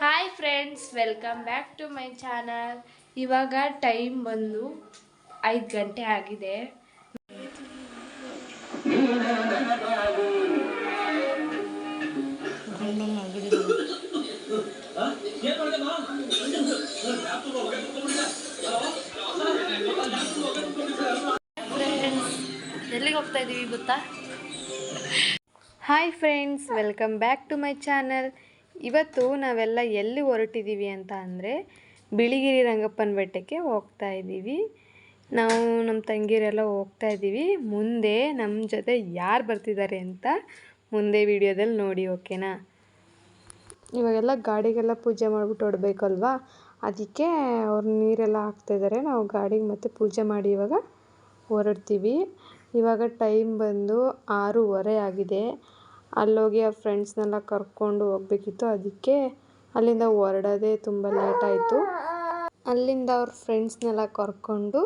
Hi friends welcome back to my channel ಇವಾಗ time ಬಂದು ಐದು ಗಂಟೆ ಆಗಿದೆ. ಫ್ರೆಂಡ್ಸ್ ಎಲ್ಲಿಗೆ ಹೋಗ್ತಾ ಇದ್ದೀವಿ ಗೊತ್ತಾ? Hi friends welcome back to my channel ಇವತ್ತು ನಾವೆಲ್ಲ ಎಲ್ಲಿ ಹೊರಟಿದ್ದೀವಿ ಅಂತ ಅಂದರೆ ಬಿಳಿಗಿರಿ ರಂಗಪ್ಪನ ಬೆಟ್ಟಕ್ಕೆ ಹೋಗ್ತಾ ಇದ್ದೀವಿ. ನಾವು ನಮ್ಮ ತಂಗಿರೆಲ್ಲ ಹೋಗ್ತಾ ಇದ್ದೀವಿ. ಮುಂದೆ ನಮ್ಮ ಜೊತೆ ಯಾರು ಬರ್ತಿದ್ದಾರೆ ಅಂತ ಮುಂದೆ ವಿಡಿಯೋದಲ್ಲಿ ನೋಡಿ, ಓಕೆನಾ? ಇವಾಗೆಲ್ಲ ಗಾಡಿಗೆಲ್ಲ ಪೂಜೆ ಮಾಡಿಬಿಟ್ಟು ಹೊಡ್ಬೇಕಲ್ವಾ ಅದಕ್ಕೆ ಅವ್ರು ನೀರೆಲ್ಲ ಹಾಕ್ತಾಯಿದ್ದಾರೆ ನಾವು ಗಾಡಿಗೆ ಮತ್ತೆ ಪೂಜೆ ಮಾಡಿ ಇವಾಗ ಹೊರಡ್ತೀವಿ. ಇವಾಗ ಟೈಮ್ ಬಂದು ಆರೂವರೆ ಆಗಿದೆ. ಅಲ್ಲೋಗಿ ಆ ಫ್ರೆಂಡ್ಸ್ನೆಲ್ಲ ಕರ್ಕೊಂಡು ಹೋಗ್ಬೇಕಿತ್ತು. ಅದಕ್ಕೆ ಅಲ್ಲಿಂದ ಹೊರಡೋದೇ ತುಂಬ ಲೇಟ್ ಆಯಿತು. ಅಲ್ಲಿಂದ ಅವ್ರ ಫ್ರೆಂಡ್ಸ್ನೆಲ್ಲ ಕರ್ಕೊಂಡು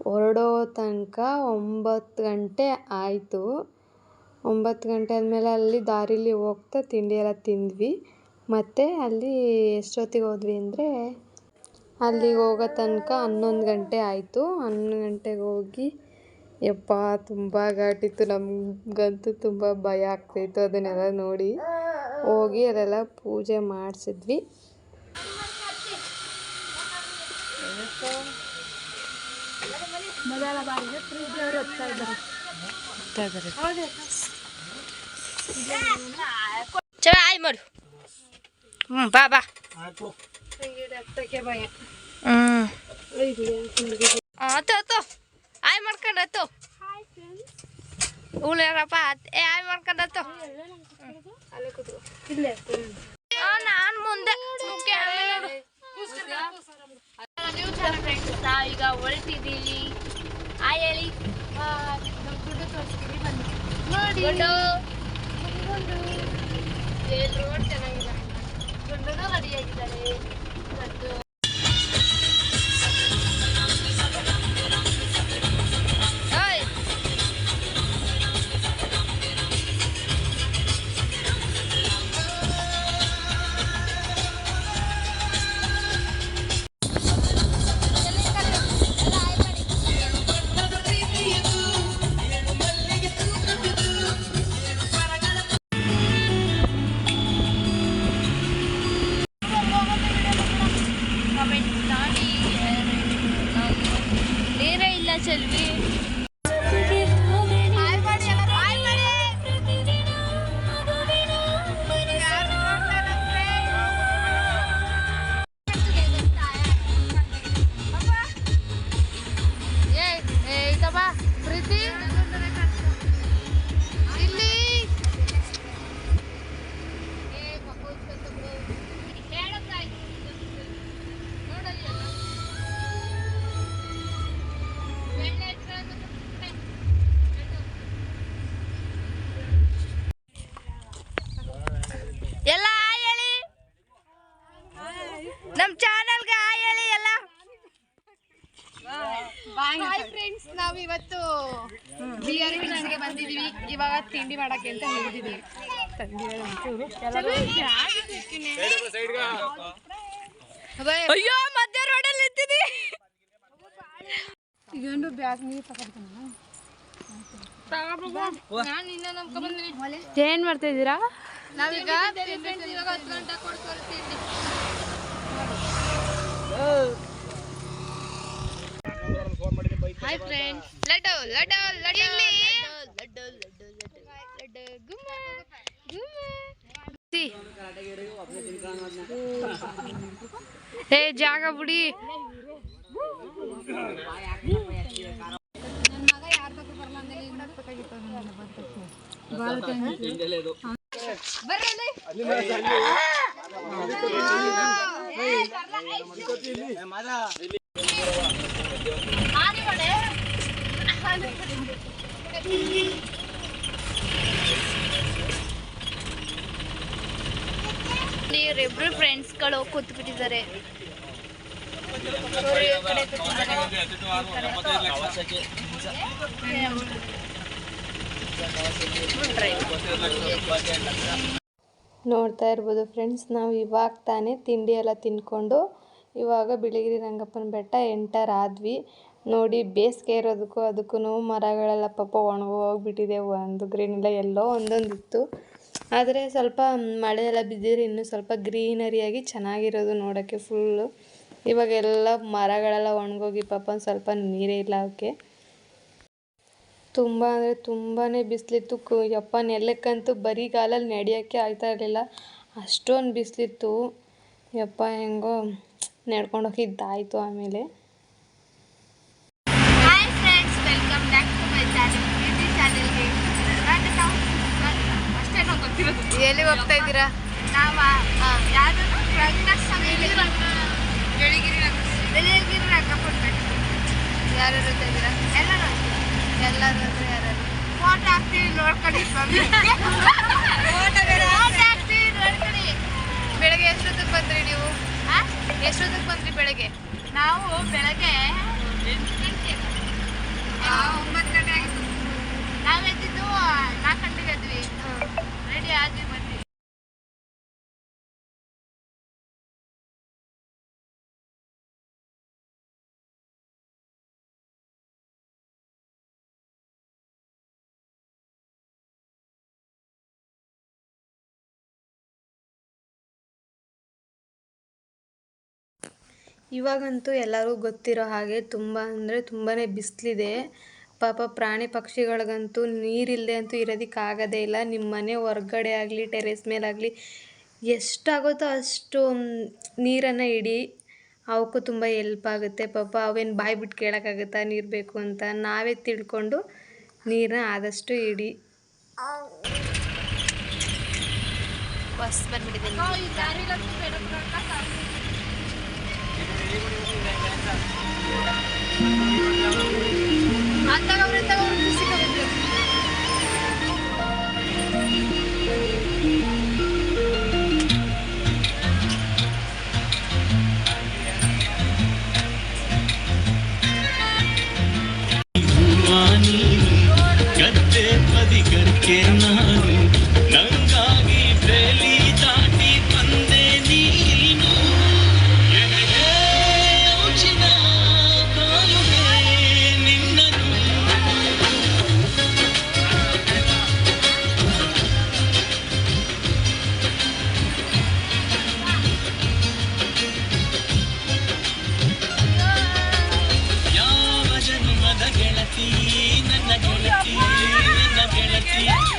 ಹೊರಡೋ ತನಕ ಒಂಬತ್ತು ಗಂಟೆ ಆಯಿತು. ಒಂಬತ್ತು ಗಂಟೆ ಆದಮೇಲೆ ಅಲ್ಲಿ ದಾರಿಲಿ ಹೋಗ್ತಾ ತಿಂಡಿ ಎಲ್ಲ ತಿಂದ್ವಿ. ಮತ್ತು ಅಲ್ಲಿ ಎಷ್ಟೊತ್ತಿಗೆ ಹೋದ್ವಿ ಅಂದರೆ ಅಲ್ಲಿಗೆ ಹೋಗೋ ತನಕ ಹನ್ನೊಂದು ಗಂಟೆ ಆಯಿತು. ಹನ್ನೊಂದು ಗಂಟೆಗೆ ಹೋಗಿ ಯಪ್ಪ, ತುಂಬ ಘಾಟಿತ್ತು. ನಮಗಂತೂ ತುಂಬ ಭಯ ಆಗ್ತಾಯಿತ್ತು ಅದನ್ನೆಲ್ಲ ನೋಡಿ. ಹೋಗಿ ಅದೆಲ್ಲ ಪೂಜೆ ಮಾಡಿಸಿದ್ವಿ. ಚಲೋ, ಆಯ್ ಮಾಡು. ಹ್ಞೂ ಬಾ ಬಾ. ಹ್ಞೂ ಆತು. ಆಯ್ ಮಾಡ್ಕೊಂಡತ್ತು. ಉಳ್ಯಾರಪ್ಪ ಏ ಆಯ್ ಮಾಡ್ಕೊಂಡತ್ತು. ನಾನು ಮುಂದೆ. ನಾವೀಗ ಹೊರಟಿದ್ದೀವಿ ಆಯ್ ಹೇಳಿ. ನೋಡಿ. ರೋಡ್ ಚೆನ್ನಾಗಿಲ್ಲ ಗುಂಡನು ರೆಡಿಯಾಗಿದ್ದಾರೆ ಮತ್ತು ನೀರೇ ತಿಂಡಿ ಮಾಡಕ್ಕೆ ಅಂತ ಹೇಳಿದೀವಿ. ಅಯ್ಯೋ ಮಧ್ಯ ರೋಡಲ್ಲಿ ನಿಂತಿದ್ದೀವಿ ಇದೊಂದು ಬ್ಯಾಗ್ ನೀರು ನಂಬ್ಕೊಂಡ್ಬಂದಿನಿ ಏನ್ ಮಾಡ್ತಾ ಇದ್ದೀರಾ? ನಾವೀಗ ಹತ್ತು ಗಂಟೆ ಹಾಯ್ ಫ್ರೆಂಡ್ಸ್ ಲಡ್ಡು. ಲಡ್ಡು ಲಡ್ಡು ಲಡ್ಡು. ಲಡ್ಡು ಲಡ್ಡು ಗುಮ್ಮ ಗುಮ್ಮ ಏ ಜಾಗ ಬಿಡಿ ನನ್ನ ಮಗ ಯಾರ ತಕ್ಕ ಬರಲ್ಲ ಅಂದ್ರೆ ಈಗ ಬೇಕಾಗಿತ್ತು ಬರ್ರಲ್ಲಿ ಇವರಿಬ್ರು ಫ್ರೆಂಡ್ಸ್ಗಳು ಕೂತ್ಬಿಟ್ಟಿದ್ದಾರೆ. ನೋಡ್ತಾ ಇರ್ಬೋದು ಫ್ರೆಂಡ್ಸ್, ನಾವು ಇವಾಗ ತಾನೇ ತಿಂಡಿ ಎಲ್ಲ ತಿನ್ಕೊಂಡು ಇವಾಗ ಬಿಳಿಗಿರಿ ರಂಗಪ್ಪನ ಬೆಟ್ಟ ಎಂಟರ್ ಆದ್ವಿ. ನೋಡಿ, ಬೇಸಿಗೆ ಇರೋದಕ್ಕೂ ಅದಕ್ಕೂ ಮರಗಳೆಲ್ಲ ಪಾಪ ಒಣಗೋಗ್ಬಿಟ್ಟಿದೆ. ಒಂದು ಗ್ರೀನ್ ಎಲ್ಲ ಎಲ್ಲೋ ಒಂದೊಂದು ಇತ್ತು ಆದರೆ ಸ್ವಲ್ಪ ಮಳೆ ಎಲ್ಲ ಬಿದ್ದಿದ್ರೆ ಇನ್ನೂ ಸ್ವಲ್ಪ ಗ್ರೀನರಿಯಾಗಿ ಚೆನ್ನಾಗಿರೋದು ನೋಡೋಕ್ಕೆ ಫುಲ್ಲು ಇವಾಗೆಲ್ಲ ಮರಗಳೆಲ್ಲ ಒಣಗೋಗಿ ಪಾಪ ಸ್ವಲ್ಪ ನೀರೇ ಇಲ್ಲ ಅವಕ್ಕೆ ತುಂಬ ಅಂದರೆ ತುಂಬಾ ಬಿಸಿಲಿತ್ತು. ಕು ಯಪ್ಪ ನೆಲಕ್ಕಂತೂ ಬರೀ ಕಾಲಲ್ಲಿ ನಡೆಯೋಕ್ಕೆ ಆಗ್ತಾ ಇರಲಿಲ್ಲ. ಅಷ್ಟೊಂದು ಬಿಸಿಲಿತ್ತು. ಯಪ್ಪ ಹೆಂಗೋ ನಡ್ಕೊಂಡು ಹೋಗಿದ್ದಾಯಿತು ಆಮೇಲೆ hi friends welcome back to my channel beauty ಚಾನಲ್ಗೆ ಎಲ್ಲಿ ಹೋಗ್ತಾ ಇದ್ದೀರಾ? ನಾವ ಯಾವುದು? ಬೆಳಿಗಿರಿ ಬೆಳಿಗಿರಿ ಯಾರು ಹೋಗ್ತಾ ಇದ್ದೀರಾ? ಎಲ್ಲರೂ ಎಲ್ಲರೂ ಅಂದರೆ ಯಾರು? ಫೋಟೋ ಹಾಕ್ತೀವಿ ನೋಡ್ಕೊಳ್ಳಿ ಸ್ವಾಮಿ. ಬೆಳಗ್ಗೆ ಎಷ್ಟೊತ್ತಿಗೆ ಬಂದ್ರಿ ನೀವು? ಎಷ್ಟೊತ್ತಿಗೆ ಬಂದ್ರಿ ಬೆಳಗ್ಗೆ? ನಾವು ಬೆಳಗ್ಗೆ ಎಂಟು ಗಂಟೆ. ಒಂಬತ್ತು ಗಂಟೆ ಆಗಿತ್ತು ನಾವು ಎದ್ದಿದ್ದು ನಾಲ್ಕು ಗಂಟೆಗೆ ಎದ್ವಿ ಇವಾಗಂತೂ ಎಲ್ಲರೂ ಗೊತ್ತಿರೋ ಹಾಗೆ ತುಂಬ ಅಂದರೆ ತುಂಬಾ ಬಿಸಿಲಿದೆ. ಪಾಪ ಪ್ರಾಣಿ ಪಕ್ಷಿಗಳಿಗಂತೂ ನೀರಿಲ್ಲದೆ ಅಂತೂ ಇರೋದಕ್ಕಾಗೋದೇ ಇಲ್ಲ. ನಿಮ್ಮ ಮನೆ ಹೊರ್ಗಡೆ ಆಗಲಿ ಟೆರೆಸ್ ಮೇಲಾಗಲಿ ಎಷ್ಟಾಗುತ್ತೋ ಅಷ್ಟು ನೀರನ್ನು ಇಡಿ ಅವಕ್ಕೂ ತುಂಬ ಎಲ್ಪ್ ಆಗುತ್ತೆ. ಪಾಪ ಅವೇನು ಬಾಯಿ ಬಿಟ್ಟು ಕೇಳೋಕ್ಕಾಗುತ್ತಾ ನೀರು ಬೇಕು ಅಂತ? ನಾವೇ ತಿಳ್ಕೊಂಡು ನೀರನ್ನ ಆದಷ್ಟು ಇಡಿ. ಬಸ್ ಬಂದ್ಬಿಟ್ಟಿದೆ ಈ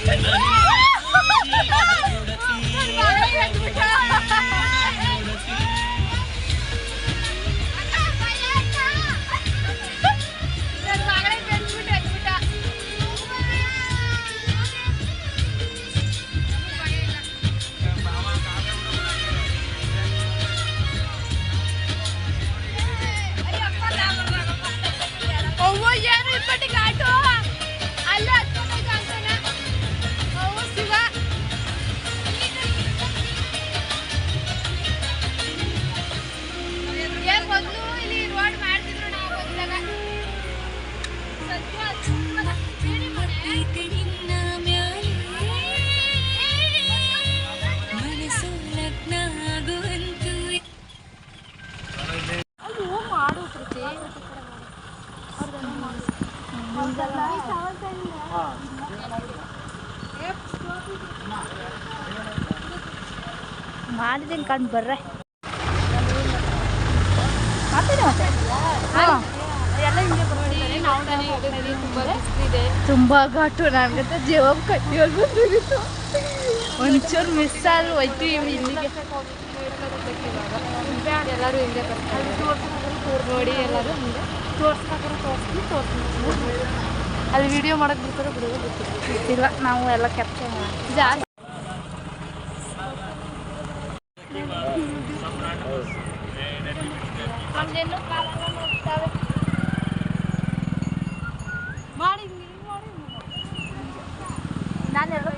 ಗೆಳತಿ ನನ್ನ ಮಾಡಿದ್ದೀನಿ ಕಂಡು ಬರ್ರೆ ತುಂಬ ಘಾಟು ನನಗಂತ ಜೀವ ಕಟ್ಟಿವರೆಗೂ ದುರಿತು ಒಂಚೂರು ಮಿಸ್ ಆದ್ರೂ ಹೋಯ್ತೀವಿ ಇಲ್ಲಿಗೆ ಎಲ್ಲರೂ ನೋಡಿ ಎಲ್ಲರೂ ಹಿಂದೆ ತೋರಿಸ್ತೀನಿ ಅಲ್ಲಿ ವಿಡಿಯೋ ಮಾಡೋಕ್ಕೆ ಬಿಡ್ತಾರೆ ಬಿಡೋದು ಗೊತ್ತಿಲ್ಲ. ನಾವು ಎಲ್ಲ ಕ್ಯಾಪ್ಚರ್ ಮಾಡಿ ಜಾಸ್ತಿ ನಮ್ದೇನು ಕಾಲೆಲ್ಲ ನೋಡ್ತಾವೆ ಮಾಡಿ ಮಾಡಿ ನಾನೆಲ್ಲ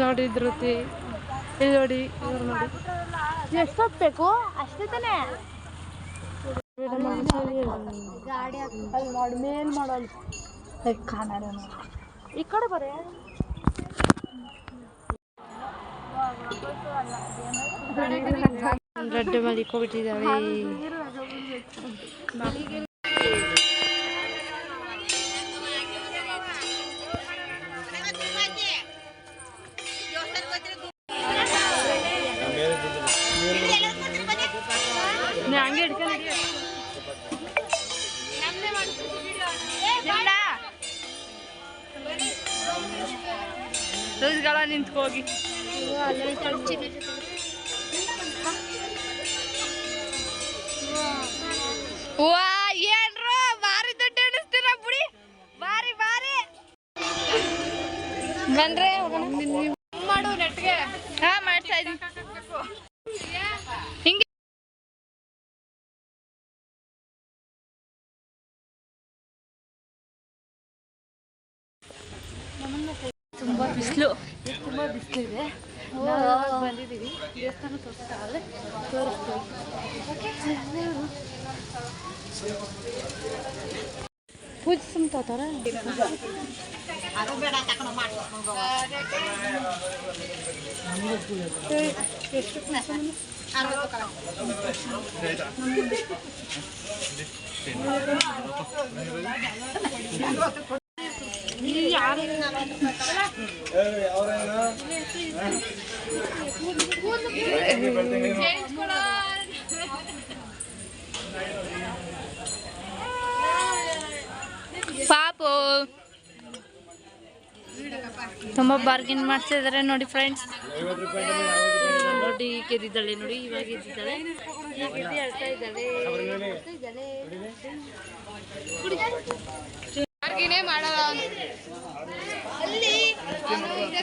ನೋಡಿ ಧೃತಿ. ಇಲ್ಲಿ ನೋಡಿ ಇವ್ರು ನೋಡಿ. ಎಷ್ಟು ಬೇಕು ಅಷ್ಟೇ ತಾನೇ? ಗಾಡಿ ಅಲ್ಲಿ ಮಾಡಿ ಮೇಲ್ ಮಾಡೋದು ಕನ್ನಡ ಈ ಕಡೆ ಬರೇ. ಮಲಿಕೋಬಿಟ್ಟಿದ್ದಾವೆ ಹಂಗೆ ನಿಂತ್ಕೋಗಿ. ವಾ ಏನ್ರು ಭಾರಿ ದುಡ್ಡು ಎಣಿಸ್ತೀರ ಬುಡಿ? ಬಾರಿ ಬಾರಿ ಬಂದ್ರೆ ಮಾಡು ನೆಟ್ಗೆ. ಹಾ ಮಾಡ್ತಾ ಇದೀನಿ ಹಿಂಗೆ ತುಂಬ ಬಿಸಿಲು. ತುಂಬ ಬಿಸಿಲಿದೆ ನಾವು ಬಂದಿದ್ದೀವಿ ದೇವಸ್ಥಾನ ತೋರಿಸ್ತಾಗಲೇ ತೋರಿಸ್ತೀವಿ ಪೂಜೆ ಸುಮ್ತಾವ್ತಾರ ಪಾಪು. ತುಂಬ ಬಾರ್ಗಿನ್ ಮಾಡ್ತಿದ್ದಾರೆ ನೋಡಿ ಫ್ರೆಂಡ್ಸ್ ನೋಡಿ ಎದ್ದಿದ್ದಾಳೆ ನೋಡಿ ಇವಾಗ ಎದ್ದಿದ್ದಾಳೆ ಈಗ ಇದ್ದಾಳೆ. ಬಾರ್ಗಿನೇ ಮಾಡಲ್ಲ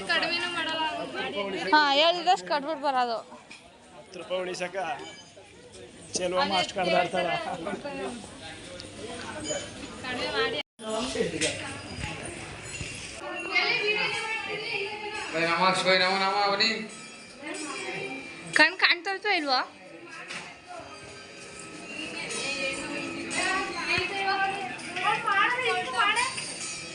ಕಡಿಮೆನೂ ಮಾಡಲ್ಲ ಹಾ ಹೇಳಿದಷ್ಟು ಕಡ್ಬಿಟ್ಟು ಬರೋದು ಹತ್ತು ರೂಪಾಯಿ ಉಳಿಸಕ ಚೆಲುವಮ್ಮ ಅಷ್ಟು ಕಡ್ದಾಡ್ತಾಳ ಕಣ್ ಕಾಣ್ತಾ ಇಲ್ವಾ ಇಲ್ವಾ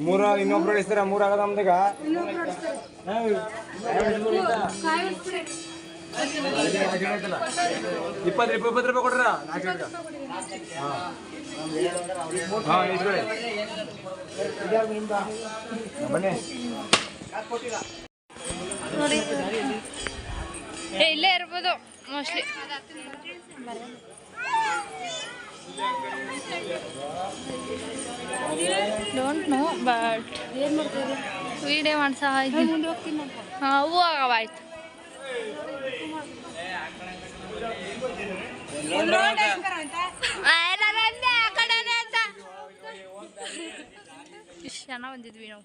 ಮೂರ ಇನ್ನೊಬ್ರು ಇಳಿಸ್ತಾರ ಮೂರ್ ಆಗದ ನಮ್ದಾಗ ಇಪ್ಪತ್ತು ರೂಪಾಯಿ ಇಪ್ಪತ್ತು ರೂಪಾಯಿ ಕೊಡ್ರ. ಹಾ. ಇಲ್ಲೇ ಇರ್ಬೋದು mostly don't know but video ಮಾಡ್ಸಾ ಇದ್ದೀನಿ ಹಾಂ ಹೂವು ಆಗವಾಯ್ತು ಇಷ್ಟು ಜನ ಬಂದಿದ್ವಿ ನಾವು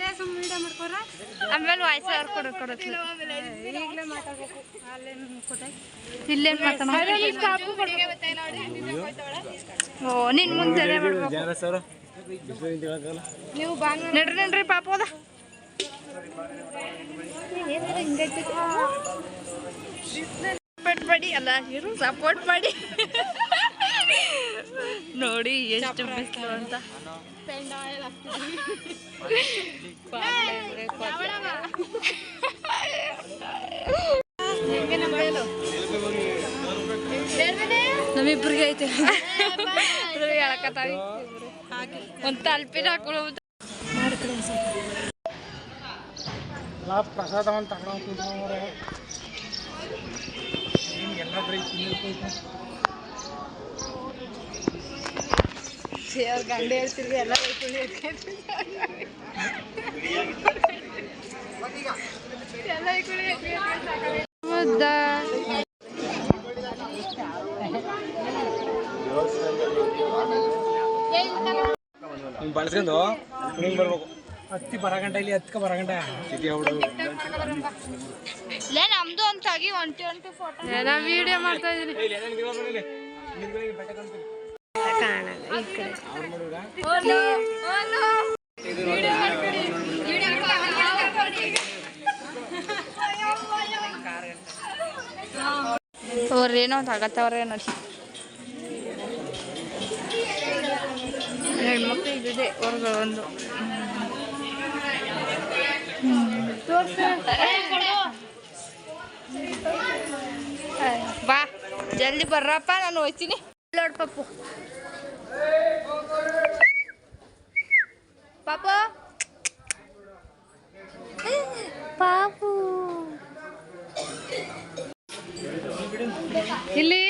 ಬಾ ಸುಮ್ಮ ವಿಡಿಯೋ ಮಾಡ್ಕೊರ ಆಮೇಲೆ ವಾಯ್ಸ್ ಅವ್ರು ಕೊಡೋ ಕೊಡತ್ತಿಲ್ಲ ಇಲ್ಲೇನು ಮಾತಾಡ ಓ ನಿನ್ ಮುಂದೆ ಮಾಡ್ಬೇಕು. ನೀವು ನಡ್ರಿ ನಡ್ರಿ ಪಾಪ ಹೋದ. ಸಪೋರ್ಟ್ ಮಾಡಿ ಅಲ್ಲ ಇರು ಸಪೋರ್ಟ್ ಮಾಡಿ. ನೋಡಿ ಎಷ್ಟು ಬಿಸಿಲು ಅಂತ. ನಮ್ಮಿಬ್ರಿಗೆ ಐತೆ. ಹೇಳಕತ್ತಾವಿ ಒಂದು ತಲ್ಪಿನ ಹಾಕೊಂಡು ಪ್ರಸಾದವನ್ನು ತಗೊಂಡು ಎಲ್ಲ ಅವ್ರ ಗಂಡ ಹೇಳ್ತಿರ್ಗೆ ಎಲ್ಲ ಹೌದಾ ಹಿಂಗೆ ಬಳಸ್ಕೊಂಡು ಹಿಂಗೆ ಬರ್ಬೇಕು ಹತ್ತಿ ಬರಗಂಟ ಇಲ್ಲಿ ಹತ್ಕ ಬರಗಂಟ ಸಿಟಿ ಲೇ ನಮ್ದು ಅಂತ ಆಗಿ ಒಂಟಿ ಒಂಟಿ ಫೋಟೋ ಎಲ್ಲ ವಿಡಿಯೋ ಮಾಡ್ತಾ ಇದೀನಿ ಕಾಣಲ್ಲ ಈ ಕಡೆ ಅವ್ರೇನೋ ತಗತ್ತವ್ರೆ ನೋಡಿ ಹೆಣ್ಮಕ್ಳು ಇದ್ದಿದೆ ಅವ್ರಿಗೆ ಒಂದು. ಬಾ ಜಲ್ದಿ ಬರ್ರಪ್ಪ ನಾನು ಹೋಯ್ತೀನಿ. ಪಪ್ಪು. ಪಾಪ? ಪಾಪು. ಇಲ್ಲಿ?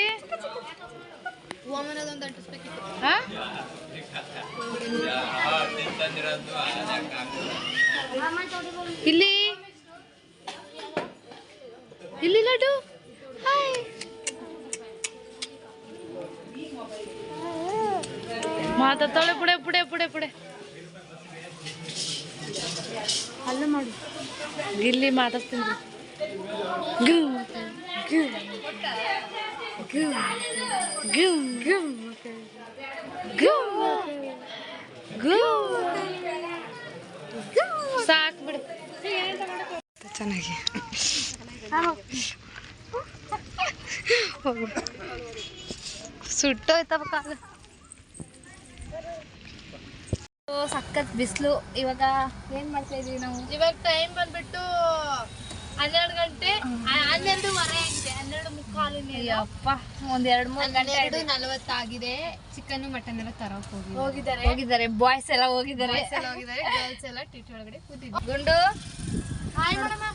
ಇಲ್ಲಿ? ಇಲ್ಲಿ ಲಡ್ಡು? ಮಾತಾಡ್ತಾಳೆ ಪುಡೆ ಪುಡೆ ಪುಡೆ ಪುಡೆ. ಅಲ್ಲ ಮಾಡು. ಗಿಲ್ಲಿ ಮಾತಾಡ್ತೀನಿ ಸಾಕು ಬಿಡು. ಚೆನ್ನಾಗಿ. ಸುಟ್ಟೋಯ್ತವ ಕಾಲು. ಸಖತ್ ಬಿಸಿಲು. ಇವಾಗ ಏನ್ ಮಾಡ್ತಾ ಇದೀವಿ ನಾವು? ಇವಾಗ ಟೈಮ್ ಬಂದ್ಬಿಟ್ಟು ಹನ್ನೆರಡು ಗಂಟೆ ಹನ್ನೆರಡುವರೆ ಆಗಿದೆ. ಹನ್ನೆರಡು ಮುಕ್ಕಾಲು ಅಪ್ಪ ಒಂದ್ ಎರಡು ಮೂರು ಗಂಟೆ ಎರಡು ನಲವತ್ತಾಗಿದೆ. ಚಿಕನ್ ಮಟನ್ ಎಲ್ಲ ತರಕ್ ಹೋಗಿ ಹೋಗಿದ್ದಾರೆ. ಹೋಗಿದ್ದಾರೆ. ಬಾಯ್ಸ್ ಎಲ್ಲ ಹೋಗಿದ್ದಾರೆ. ಹೋಗಿದ್ದಾರೆ. ಗರ್ಲ್ಸ್ ಎಲ್ಲ ಟಿಟಿ ಒಳಗಡೆ ಕೂತಿದ್ವಿ ಗುಂಡು. ಹಾಯ್ ಮೇಡಮ್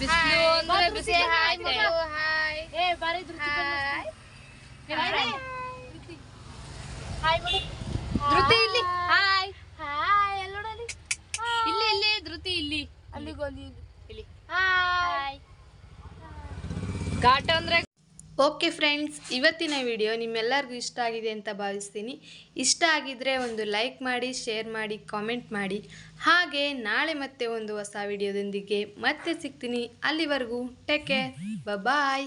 ಬಿಸಿಲು ಅಂದ್ರೆ ಬಿಸಿ ಹಾಯ್ ಹಾಯ್ ಹಾಯ್ ಏ ಬಾರಿ ಹಾಯ್ ಹಾಯ್ ಹಾಯ್ ಧೃತಿ ಇಲ್ಲಿ. ಹಾಯ್ ಹಾಯ್ ಎಲ್ಲ ನೋಡಲಿ ಇಲ್ಲಿ ಇಲ್ಲಿ ಧೃತಿ ಇಲ್ಲಿ. ಅಲ್ಲಿಗೆ ಅಲ್ಲಿ ಇಲ್ಲಿ. ಹಾಯ್ ಘಾಟ ಅಂದ್ರೆ ಓಕೆ ಫ್ರೆಂಡ್ಸ್ ಇವತ್ತಿನ ವಿಡಿಯೋ ನಿಮ್ಮೆಲ್ಲರಿಗೂ ಇಷ್ಟ ಆಗಿದೆ ಅಂತ ಭಾವಿಸ್ತೀನಿ. ಇಷ್ಟ ಆಗಿದ್ರೆ ಒಂದು ಲೈಕ್ ಮಾಡಿ ಶೇರ್ ಮಾಡಿ ಕಾಮೆಂಟ್ ಮಾಡಿ. ಹಾಗೆ ನಾಳೆ ಮತ್ತೆ ಒಂದು ಹೊಸ ವಿಡಿಯೋದೊಂದಿಗೆ ಮತ್ತೆ ಸಿಗ್ತೀನಿ. ಅಲ್ಲಿವರೆಗೂ ಟೇಕ್ ಕೇರ್ ಬಾಯ್